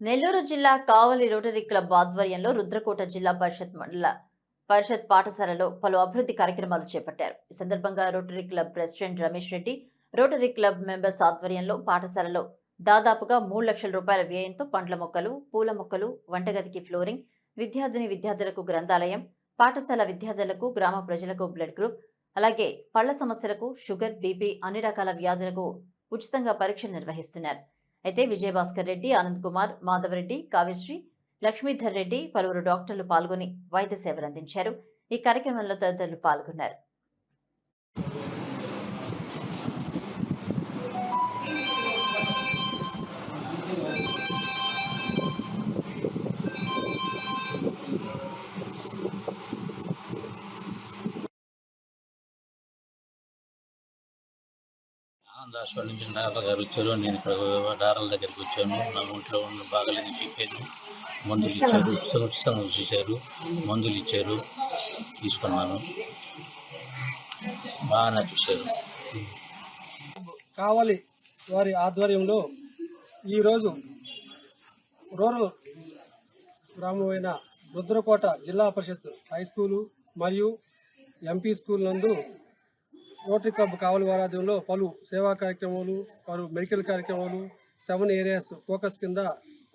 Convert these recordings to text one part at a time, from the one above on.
నెల్లూరు జిల్లా కావలి rotary club ఆధ్వర్యంలో రుద్రకోట జిల్లా పరిషత్ మండల పరిషత్ పాఠశాలలో పలు అభివృద్ధి కార్యక్రమాలు చేపట్టారు. ఈ సందర్భంగా Rotary club president Ramesh Reddy Rotary club members ఆధ్వర్యంలో పాఠశాలలో దాదాపుగా మూడు లక్షల రూపాయల వ్యయంతో పండ్ల మొక్కలు పూల మొక్కలు వంటగదికి ఫ్లోరింగ్ విద్యార్థిని విద్యార్థులకు గ్రంథాలయం పాఠశాల విద్యార్థులకు గ్రామ ప్రజలకు బ్లడ్ గ్రూప్ అలాగే పళ్ళ సమస్యలకు షుగర్ బీపీ అన్ని రకాల వ్యాధులకు ఉచితంగా పరీక్షలు నిర్వహిస్తున్నారు. అయితే విజయభాస్కర్ రెడ్డి ఆనంద్ కుమార్ మాధవరెడ్డి కావ్యశ్రీ లక్ష్మీధర్ రెడ్డి పలువురు డాక్టర్లు పాల్గొని వైద్య సేవలు అందించారు. ఈ కార్యక్రమంలో తదితరులు పాల్గొన్నారు. ఆనంద హాస్పిటల్ నుంచి డాక్టర్ గారు వచ్చారు. నేను ఇక్కడ డాక్టర్ల దగ్గరికి వచ్చాను. నా ఒంట్లో ఉన్న బాగలేని చెప్పాను మందులు ఇచ్చారు. ఉచితంగా చూశారు. మందులు ఇచ్చారు. తీసుకున్నాను. బాగానే చూశారు. కావలి వారి ఆధ్వర్యంలో ఈరోజు రూరల్ గ్రామమైన రుద్రకోట జిల్లా పరిషత్ హై స్కూలు మరియు ఎంపీ స్కూల్ నందు రోటరీ క్లబ్ కావలి వారాధ్యంలో పలు సేవా కార్యక్రమాలు పలు మెడికల్ కార్యక్రమాలు సెవెన్ ఏరియాస్ ఫోకస్ కింద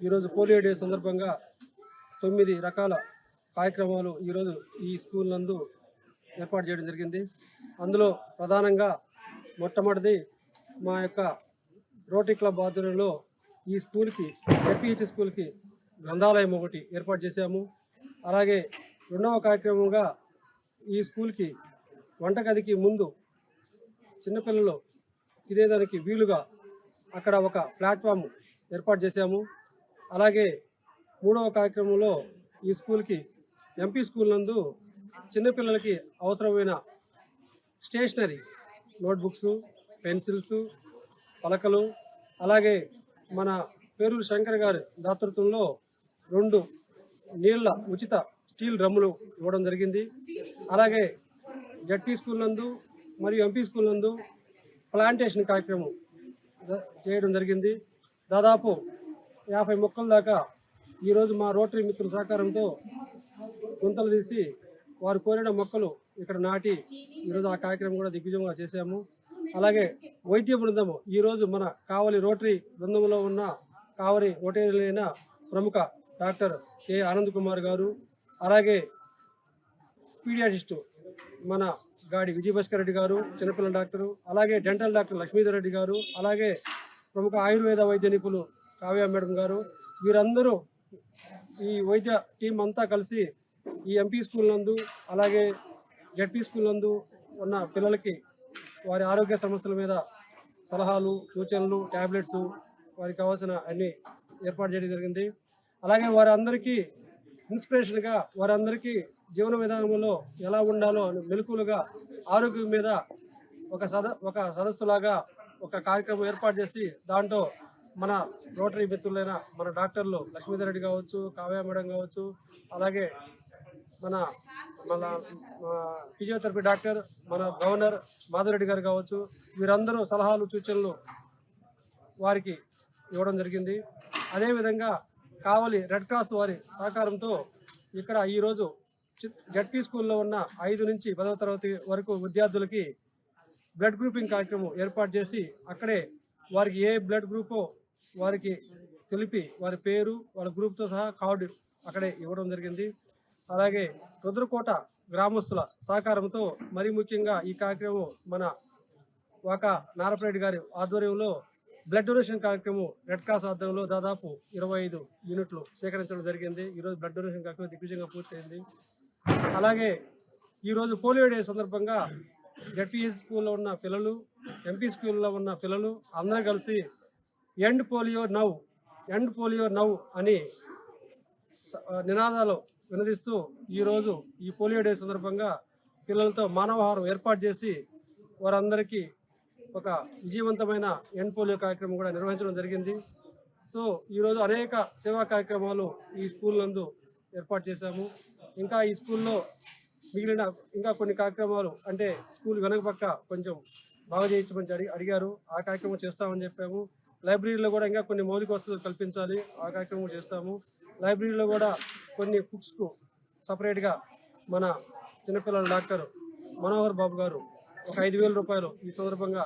ఈరోజు పోలియో డే సందర్భంగా తొమ్మిది రకాల కార్యక్రమాలు ఈరోజు ఈ స్కూల్ నందు ఏర్పాటు చేయడం జరిగింది. అందులో ప్రధానంగా మొట్టమొదటిది మా యొక్క రోటరీ క్లబ్ ఆధ్వర్యంలో ఈ స్కూల్కి ఎపిహెచ్ స్కూల్కి గ్రంథాలయం ఒకటి ఏర్పాటు చేశాము. అలాగే రెండవ కార్యక్రమంగా ఈ స్కూల్కి వంటగదికి ముందు చిన్నపిల్లలు తినేదానికి వీలుగా అక్కడ ఒక ప్లాట్ఫామ్ ఏర్పాటు చేశాము. అలాగే మూడవ కార్యక్రమంలో ఈ స్కూల్కి ఎంపీ స్కూల్ నందు చిన్నపిల్లలకి అవసరమైన స్టేషనరీ నోట్బుక్స్ పెన్సిల్స్ పలకలు అలాగే మన పేరూరు శంకర్ గారి దాతృత్వంలో రెండు నీళ్ళ ఉచిత స్టీల్ డ్రమ్ములు ఇవ్వడం జరిగింది. అలాగే జట్టి స్కూల్ నందు మరియు ఎంపీ స్కూల్ నందు ప్లాంటేషన్ కార్యక్రమం జ- చేయడం జరిగింది. దాదాపు యాభై మొక్కల దాకా ఈరోజు మా రోటరీ మిత్రుల సహకారంతో గుంతలు తీసి వారు కోరిన మొక్కలు ఇక్కడ నాటి ఈరోజు ఆ కార్యక్రమం కూడా దిగ్విజయంగా చేశాము. అలాగే వైద్య బృందము ఈరోజు మన కావలి రోటరీ బృందంలో ఉన్న కావలి రోటరీ అయిన ప్రముఖ డాక్టర్ కె. ఆనంద్ కుమార్ గారు అలాగే పీడియాటిస్టు మన గాడి విజయభాస్కర్ రెడ్డి గారు చిన్నపిల్లల డాక్టరు అలాగే డెంటల్ డాక్టర్ లక్ష్మీధర్ రెడ్డి గారు అలాగే ప్రముఖ ఆయుర్వేద వైద్య నిపుణులు కావ్య మేడం గారు వీరందరూ ఈ వైద్య టీం అంతా కలిసి ఈ ఎంపీ స్కూల్ నందు అలాగే జడ్పీ స్కూల్ నందు ఉన్న పిల్లలకి వారి ఆరోగ్య సమస్యల మీద సలహాలు సూచనలు టాబ్లెట్స్ వారికి కావాల్సిన అన్ని ఏర్పాటు చేయడం జరిగింది. అలాగే వారందరికీ ఇన్స్పిరేషన్గా వారందరికీ జీవన విధానంలో ఎలా ఉండాలో అని మెలకులుగా ఆరోగ్యం మీద ఒక సద ఒక సదస్సులాగా ఒక కార్యక్రమం ఏర్పాటు చేసి దాంట్లో మన రోటరీ మిత్రులైన మన డాక్టర్లు లక్ష్మీధర్ రెడ్డి కావచ్చు కావ్య మేడం కావచ్చు అలాగే మన మన ఫిజియోథెరపీ డాక్టర్ మన గవర్నర్ మాధవరెడ్డి గారు కావచ్చు వీరందరూ సలహాలు సూచనలు వారికి ఇవ్వడం జరిగింది. అదేవిధంగా కావలి రెడ్ క్రాస్ వారి సహకారంతో ఇక్కడ ఈరోజు చి- జడ్పీ స్కూల్లో ఉన్న ఐదు నుంచి పదవ తరగతి వరకు విద్యార్థులకి బ్లడ్ గ్రూపింగ్ కార్యక్రమం ఏర్పాటు చేసి అక్కడే వారికి ఏ బ్లడ్ గ్రూపో వారికి తెలిపి వారి పేరు వాళ్ళ గ్రూప్తో సహా కార్డు అక్కడే ఇవ్వడం జరిగింది. అలాగే రుద్రకోట గ్రామస్తుల సహకారంతో మరి ముఖ్యంగా ఈ కార్యక్రమం మన ఒక నారపరెడ్డి గారి ఆధ్వర్యంలో బ్లడ్ డొనేషన్ కార్యక్రమం రెడ్ క్రాస్ ఆధ్వర్యంలో దాదాపు ఇరవై ఐదు యూనిట్లు సేకరించడం జరిగింది. ఈరోజు బ్లడ్ డొనేషన్ కార్యక్రమం దిగ్విజయంగా పూర్తయింది. అలాగే ఈరోజు పోలియో డే సందర్భంగా జడ్పీఎస్ స్కూల్లో ఉన్న పిల్లలు ఎంపీ స్కూల్లో ఉన్న పిల్లలు అందరం కలిసి end polio now end polio now అని నినాదాలు వినదిస్తూ ఈరోజు ఈ పోలియో డే సందర్భంగా పిల్లలతో మానవహారం ఏర్పాటు చేసి వారందరికీ ఒక విజయవంతమైన ఎండ్ పోలియో కార్యక్రమం కూడా నిర్వహించడం జరిగింది. సో ఈరోజు అనేక సేవా కార్యక్రమాలు ఈ స్కూల్ నందు ఏర్పాటు చేశాము. ఇంకా ఈ స్కూల్లో మిగిలిన ఇంకా కొన్ని కార్యక్రమాలు అంటే స్కూల్ వెనక పక్క కొంచెం బాగా చేయించమని అడిగి అడిగారు. ఆ కార్యక్రమం చేస్తామని చెప్పాము. లైబ్రరీలో కూడా ఇంకా కొన్ని మౌలిక వసతులు కల్పించాలి. ఆ కార్యక్రమం చేస్తాము. లైబ్రరీలో కూడా కొన్ని బుక్స్కు సపరేట్గా మన చిన్నపిల్లల డాక్టర్ మనోహర్ బాబు గారు ఒక ఐదు వేల రూపాయలు ఈ సందర్భంగా